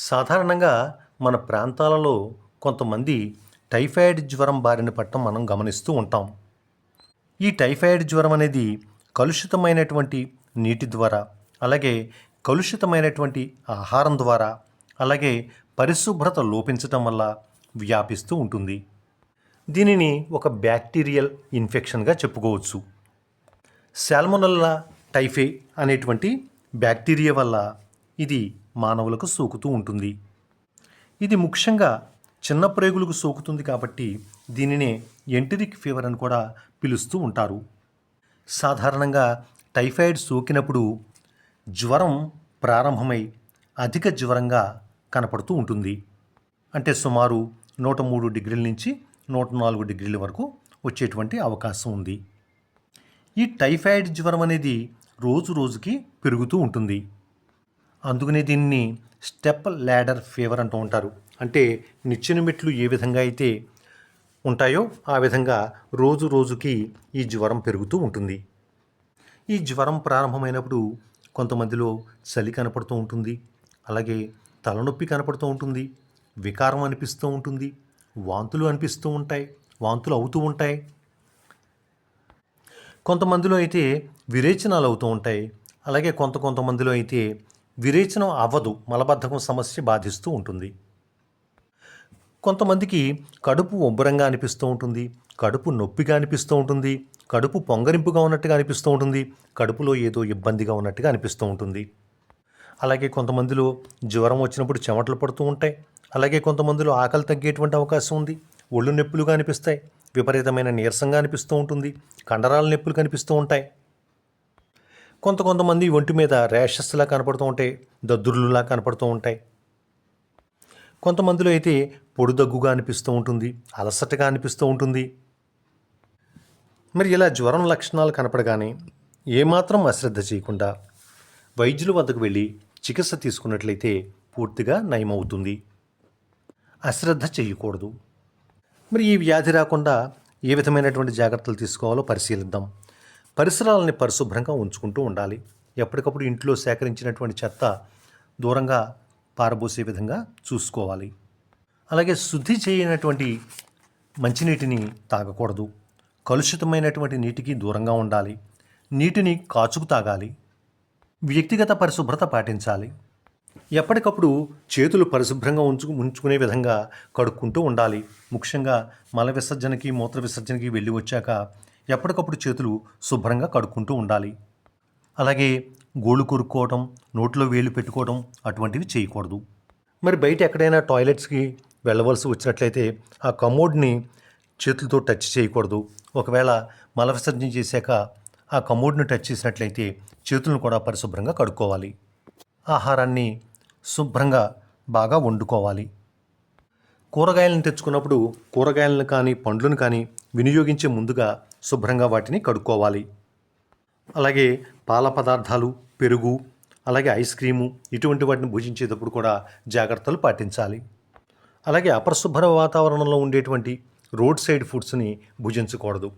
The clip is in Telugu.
సాధారణంగా మన ప్రాంతాలలో కొంతమంది టైఫాయిడ్ జ్వరం బారిన పట్టడం మనం గమనిస్తూ ఉంటాం. ఈ టైఫాయిడ్ జ్వరం అనేది కలుషితమైనటువంటి నీటి ద్వారా అలాగే కలుషితమైనటువంటి ఆహారం ద్వారా అలాగే పరిశుభ్రత లోపించటం వల్ల వ్యాపిస్తూ ఉంటుంది. దీనిని ఒక బ్యాక్టీరియల్ ఇన్ఫెక్షన్గా చెప్పుకోవచ్చు. శాల్మొనల్లా టైఫే అనేటువంటి బ్యాక్టీరియా వల్ల ఇది మానవులకు సోకుతూ ఉంటుంది. ఇది ముఖ్యంగా చిన్న ప్రేగులకు సోకుతుంది కాబట్టి దీనినే ఎంటరిక్ ఫీవర్ అని కూడా పిలుస్తూ ఉంటారు. సాధారణంగా టైఫాయిడ్ సోకినప్పుడు జ్వరం ప్రారంభమై అధిక జ్వరంగా కనపడుతూ ఉంటుంది. అంటే సుమారు నూట మూడు డిగ్రీల నుంచి నూట నాలుగు డిగ్రీల వరకు వచ్చేటువంటి అవకాశం ఉంది. ఈ టైఫాయిడ్ జ్వరం అనేది రోజు రోజుకి పెరుగుతూ ఉంటుంది. అందుకనే దీన్ని స్టెప్ ల్యాడర్ ఫీవర్ అంటూ ఉంటారు. అంటే నిచ్చెన మెట్లు ఏ విధంగా అయితే ఉంటాయో ఆ విధంగా రోజు రోజుకి ఈ జ్వరం పెరుగుతూ ఉంటుంది. ఈ జ్వరం ప్రారంభమైనప్పుడు కొంతమందిలో చలి కనపడుతూ ఉంటుంది. అలాగే తలనొప్పి కనపడుతూ ఉంటుంది. వికారం అనిపిస్తూ ఉంటుంది. వాంతులు అనిపిస్తూ ఉంటాయి. వాంతులు అవుతూ ఉంటాయి. కొంతమందిలో అయితే విరేచనాలు అవుతూ ఉంటాయి. అలాగే కొంత కొంతమందిలో అయితే విరేచనం అవ్వదు మలబద్ధకం సమస్య బాధిస్తూ ఉంటుంది. కొంతమందికి కడుపు ఉబ్బరంగా అనిపిస్తూ ఉంటుంది కడుపు నొప్పిగా అనిపిస్తూ ఉంటుంది కడుపు పొంగరింపుగా ఉన్నట్టుగా అనిపిస్తూ ఉంటుంది కడుపులో ఏదో ఇబ్బందిగా ఉన్నట్టుగా అనిపిస్తూ ఉంటుంది. అలాగే కొంతమందిలో జ్వరం వచ్చినప్పుడు చెమటలు పడుతూ ఉంటాయి అలాగే కొంతమందిలో ఆకలి తగ్గేటువంటి అవకాశం ఉంది ఒళ్ళు నొప్పులుగా అనిపిస్తాయి విపరీతమైన నీరసంగా అనిపిస్తూ ఉంటుంది కండరాల నొప్పులు కనిపిస్తూ ఉంటాయి. కొంత కొంతమంది ఒంటి మీద ర్యాషెస్లా కనపడుతూ ఉంటాయి దద్దుర్లులా కనపడుతూ ఉంటాయి. కొంతమందిలో అయితే పొడి దగ్గుగా అనిపిస్తూ ఉంటుంది అలసటగా అనిపిస్తూ ఉంటుంది. మరి ఇలా జ్వరం లక్షణాలు కనపడగానే ఏమాత్రం అశ్రద్ధ చేయకుండా వైద్యుల వద్దకు వెళ్ళి చికిత్స తీసుకున్నట్లయితే పూర్తిగా నయమవుతుంది. అశ్రద్ధ చేయకూడదు. మరి ఈ వ్యాధి రాకుండా ఏ విధమైనటువంటి జాగ్రత్తలు తీసుకోవాలో పరిశీలిద్దాం. పరిసరాలని పరిశుభ్రంగా ఉంచుకుంటూ ఉండాలి. ఎప్పటికప్పుడు ఇంట్లో సేకరించినటువంటి చెత్త దూరంగా పారబోసే విధంగా చూసుకోవాలి. అలాగే శుద్ధి చేయనటువంటి మంచినీటిని తాగకూడదు. కలుషితమైనటువంటి నీటికి దూరంగా ఉండాలి. నీటిని కాచుకు తాగాలి. వ్యక్తిగత పరిశుభ్రత పాటించాలి. ఎప్పటికప్పుడు చేతులు పరిశుభ్రంగా ఉంచు ఉంచుకునే విధంగా కడుక్కుంటూ ఉండాలి. ముఖ్యంగా మల విసర్జనకి మూత్ర విసర్జనకి వెళ్ళి వచ్చాక ఎప్పటికప్పుడు చేతులు శుభ్రంగా కడుక్కుంటూ ఉండాలి. అలాగే గోళ్ళు కొరుక్కోవటం నోట్లో వేలు పెట్టుకోవడం అటువంటివి చేయకూడదు. మరి బయట ఎక్కడైనా టాయిలెట్స్కి వెళ్ళవలసి వచ్చినట్లయితే ఆ కమోడ్ని చేతులతో టచ్ చేయకూడదు. ఒకవేళ మల విసర్జన చేశాక ఆ కమోడ్ని టచ్ చేసినట్లయితే చేతులను కూడా పరిశుభ్రంగా కడుక్కోవాలి. ఆహారాన్ని శుభ్రంగా బాగా వండుకోవాలి. కూరగాయలను తెచ్చుకున్నప్పుడు కూరగాయలను కానీ పండ్లను కానీ వినియోగించే ముందుగా శుభ్రంగా వాటిని కడుక్కోవాలి. అలాగే పాల పదార్థాలు పెరుగు అలాగే ఐస్ క్రీము ఇటువంటి వాటిని భుజించేటప్పుడు కూడా జాగ్రత్తలు పాటించాలి. అలాగే అపరిశుభ్ర వాతావరణంలో ఉండేటువంటి రోడ్ సైడ్ ఫుడ్స్ని భుజించకూడదు.